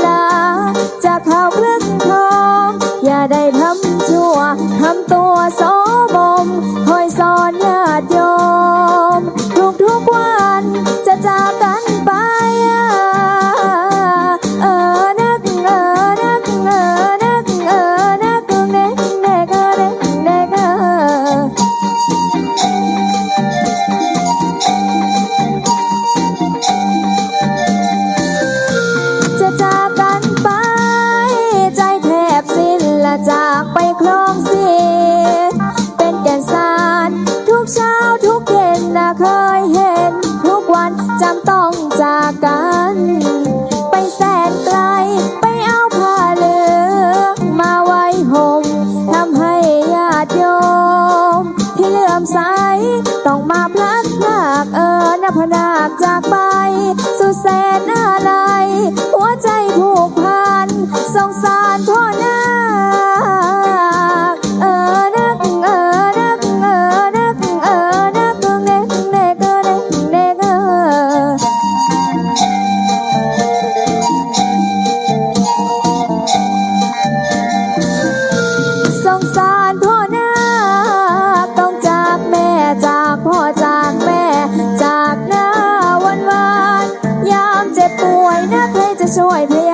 หนาจะเท่าพึ่งทอง อย่าได้ทำชั่วทำตัวโซ ใส ต้องมาพลัดพรากเออนับพนาจากไป สุดแสนอะไร So I play